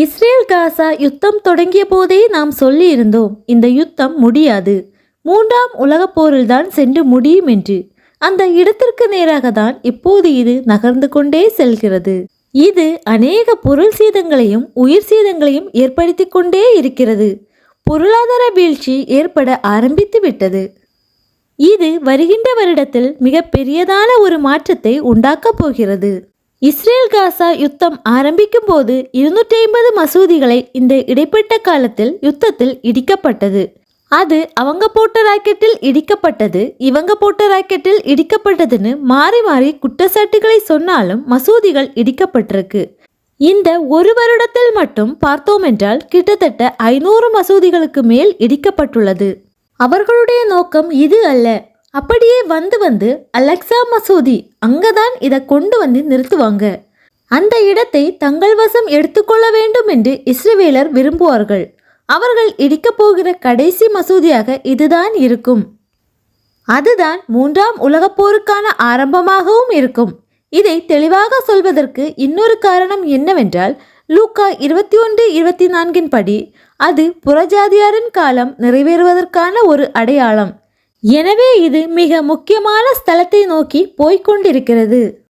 Israel Gaza யுத்தம் தொடங்கிய போதே நாம் சொல்லியிருந்தோம் இந்த யுத்தம் முடியாது. மூன்றாம் உலகப் போரில்தான் சென்று முடியும் என்று. அந்த இடத்திற்கு நேராக தான் இப்போது இது நகர்ந்து கொண்டே செல்கிறது. இது அநேக பொருள் சேதங்களையும் உயிர் சேதங்களையும் ஏற்படுத்தி கொண்டே இருக்கிறது. பொருளாதார வீழ்ச்சி ஏற்பட ஆரம்பித்து விட்டது. இது வருகின்ற வருடத்தில் மிக பெரியதான ஒரு மாற்றத்தை உண்டாக்கப் போகிறது. இஸ்ரேல் காசா யுத்தம் ஆரம்பிக்கும் போது இருநூற்றி ஐம்பது மசூதிகளை இந்த இடைப்பட்ட காலத்தில் யுத்தத்தில் இடிக்கப்பட்டது. அது அவங்க போட்ட ராக்கெட்டில் இடிக்கப்பட்டது இவங்க போட்ட ராக்கெட்டில் இடிக்கப்பட்டதுன்னு மாறி மாறி குற்றச்சாட்டுகளை சொன்னாலும் மசூதிகள் இடிக்கப்பட்டிருக்கு. இந்த ஒரு வருடத்தில் மட்டும் பார்த்தோம் என்றால் கிட்டத்தட்ட ஐநூறு மசூதிகளுக்கு மேல் இடிக்கப்பட்டுள்ளது. அவர்களுடைய நோக்கம் இது அல்ல. அப்படியே வந்து வந்து அலெக்சா மசூதி அங்கதான் இதை கொண்டு வந்து நிறுத்துவாங்க. அந்த இடத்தை தங்கள் வசம் எடுத்துக்கொள்ள வேண்டும் என்று இஸ்ரவேலர் விரும்புவார்கள். அவர்கள் இடிக்கப் போகிற கடைசி மசூதியாக இதுதான் இருக்கும். அதுதான் மூன்றாம் உலகப் போருக்கான ஆரம்பமாகவும் இருக்கும். இதை தெளிவாக சொல்வதற்கு இன்னொரு காரணம் என்னவென்றால் லூக்கா இருபத்தி ஒன்று இருபத்தி நான்கின் படி அது புறஜாதியாரின் காலம் நிறைவேறுவதற்கான ஒரு அடையாளம். எனவே இது மிக முக்கியமான ஸ்தலத்தை நோக்கி போய்க் கொண்டிருக்கிறது.